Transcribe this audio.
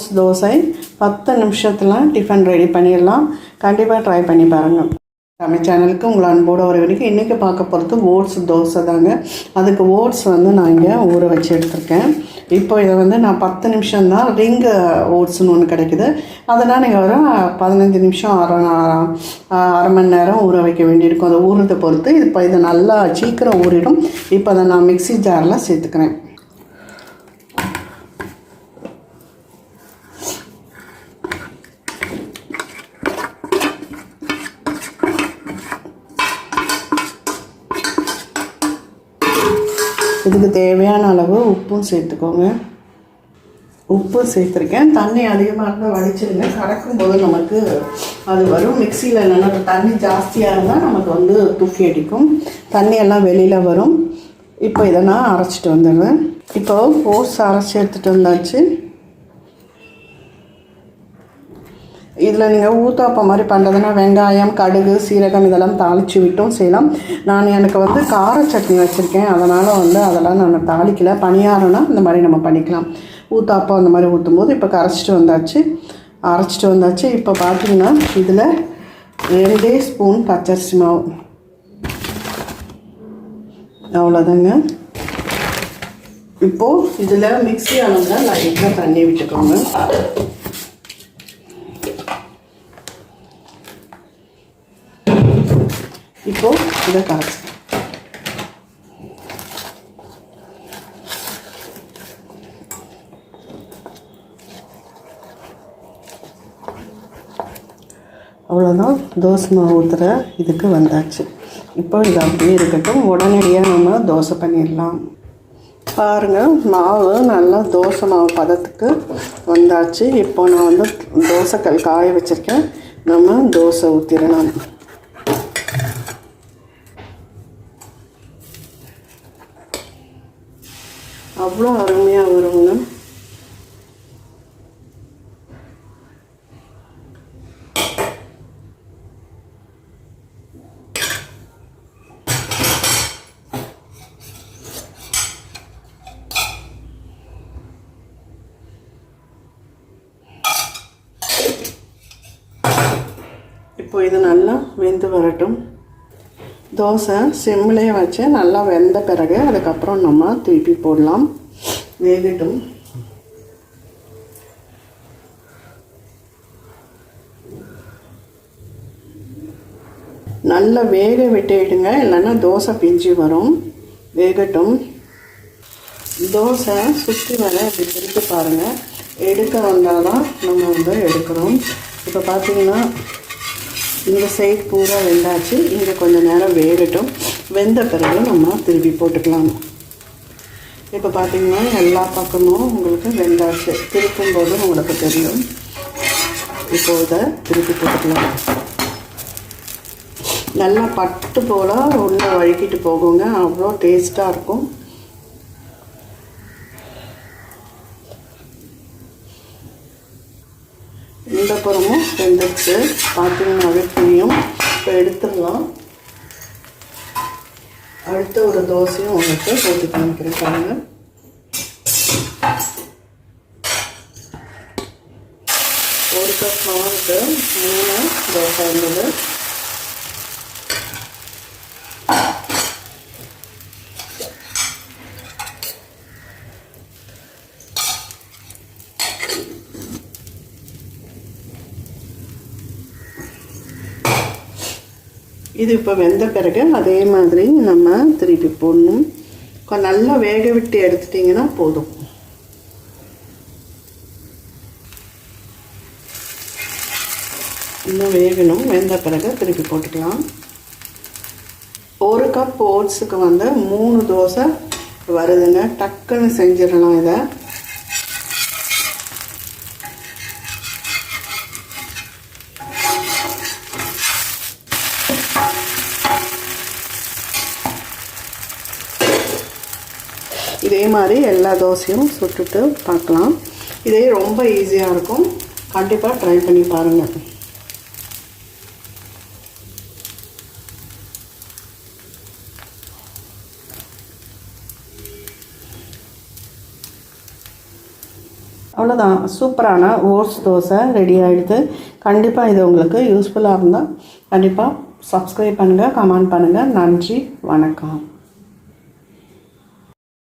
Oats dosa பத்து நிமிஷத்தில் tiffin ready பண்ணிடலாம். கண்டிப்பாக ட்ரை பண்ணி பாருங்கள் நம்ம சேனலுக்கு உங்களை அன்போடு வர வரைக்கும் இன்றைக்கி பார்க்க போகிறது ஓட்ஸ் தோசை தாங்க. அதுக்கு ஓட்ஸ் வந்து நான் இங்கே ஊற வச்சு எடுத்திருக்கேன். இப்போ இதை வந்து நான் பத்து நிமிஷம் தான் ரிங் ஓட்ஸ்னு ஒன்று கிடைக்குது. அதெல்லாம் நீங்கள் ஒரு பதினஞ்சு நிமிஷம் அரை அரை மணி நேரம் ஊற வைக்க வேண்டியிருக்கும். அதை ஊறுறதை பொறுத்து இப்போ இதை நல்லா சீக்கிரம் ஊறிடும். இப்போ அதை நான் மிக்ஸி ஜாரில் சேர்த்துக்கிறேன். இதுக்கு தேவையான அளவு உப்பும் சேர்த்துக்கோங்க. உப்பு சேர்த்துருக்கேன். தண்ணி அதிகமாக இருந்தால் வடிச்சிருங்க. கறக்கும்போது நமக்கு அது வரும். மிக்சியில் இல்லைன்னா தண்ணி ஜாஸ்தியாக இருந்தால் நமக்கு வந்து தூக்கி அடிக்கும். தண்ணியெல்லாம் வெளியில் வரும். இப்போ இதை நான் அரைச்சிட்டு வந்துடுவேன் இப்போ ஓட்ஸ் அரைச்சி எடுத்துகிட்டு வந்தாச்சு. இதில் நீங்கள் ஊத்தாப்பம் மாதிரி பண்ணுறதுன்னா வெங்காயம் கடுகு சீரகம் இதெல்லாம் தாளித்து விட்டும் செய்யலாம். நான் எனக்கு வந்து கார சட்னி வச்சுருக்கேன். அதனால் வந்து அதெல்லாம் நான் தாளிக்கல. பணியாரம்னா இந்த மாதிரி நம்ம பண்ணிக்கலாம். ஊத்தாப்பம் அந்த மாதிரி ஊற்றும் போது இப்போ கரைச்சிட்டு வந்தாச்சு. அரைச்சிட்டு வந்தாச்சு. இப்போ பார்த்தீங்கன்னா இதில் ரெண்டே ஸ்பூன் பச்சரிசி மாவு. அவ்வளோதாங்க. இப்போது இதில் மிக்ஸி அளவில் லைட்டாக தண்ணி விட்டுக்கோங்க. இப்போ இதை கரைச்சி அவ்வளோதான் தோசை மாவு ஊற்றுற இதுக்கு வந்தாச்சு. இப்போ இது அப்படியே இருக்கட்டும். உடனடியாக நம்ம தோசை பண்ணிடலாம். பாருங்கள் மாவு நல்லா தோசை மாவு பதத்துக்கு வந்தாச்சு. இப்போ நான் வந்து தோசைக்கல் காய வச்சுருக்கேன். நம்ம தோசை ஊற்றிடலாம் அவ்வளோ அருமையாக வருங்க இப்போ இது நல்லா வெந்து வரட்டும். தோசை சிம்லேயே வச்சு நல்லா வெந்த பிறகு அதுக்கப்புறம் நம்ம திருப்பி போடலாம். வேகட்டும். நல்லா வேக விட்டுடுங்க இல்லைன்னா தோசை பிஞ்சு வரும். வேகட்டும். தோசை சுற்றி வர இப்படி திருப்பி பாருங்கள் எடுக்க வந்தால் தான் நம்ம வந்து எடுக்கிறோம். இப்போ பார்த்தீங்கன்னா இந்த சைட் பூரா வெந்தாச்சு. இங்கே கொஞ்சம் நேரம் வேகட்டும். வெந்த பிறகு நம்ம திருப்பி போட்டுக்கலாம். இப்போ பார்த்தீங்கன்னா எல்லா பக்கமும் உங்களுக்கு வெந்தாச்சு. திருப்பும்போது உங்களுக்கு தெரியும். இப்போ இதை திருப்பி போட்டுக்கலாம். நல்லா பட்டு போல் உள்ளே வழுக்கிட்டு போகுங்க. அவ்வளோ டேஸ்ட்டாக இருக்கும். இந்த புறமும் வெந்துருச்சு பார்த்தீங்கன்னாவே புரியும் இப்போ எடுத்துடலாம். அடுத்த ஒரு தோசையும் உங்களுக்கு போட்டு காமிக்கிறேன் பாருங்க. ஒரு கப் மாவுக்கு மூணு தோசை இருந்தது. இது இப்போ வெந்த பிறகு அதே மாதிரி நம்ம திருப்பி போடணும். நல்லா வேக விட்டு எடுத்துட்டிங்கன்னா போதும். இன்னும் வேகணும். வெந்த பிறகு திருப்பி போட்டுக்கலாம். ஒரு கப் ஓட்ஸுக்கு வந்து மூணு தோசை வருதுங்க. டக்குன்னு செஞ்சிடலாம் இதை. இதே மாதிரி எல்லா தோசையும் சுட்டுட்டு பார்க்கலாம். இதே ரொம்ப ஈஸியாக இருக்கும். கண்டிப்பாக ட்ரை பண்ணி பாருங்கள் அவ்வளோதான் சூப்பரான ஓட்ஸ் தோசை ரெடி ஆகிடுது கண்டிப்பாக இது உங்களுக்கு யூஸ்ஃபுல்லாக இருந்தால் கண்டிப்பாக சப்ஸ்கிரைப் பண்ணுங்கள் கமெண்ட் பண்ணுங்கள் நன்றி வணக்கம்.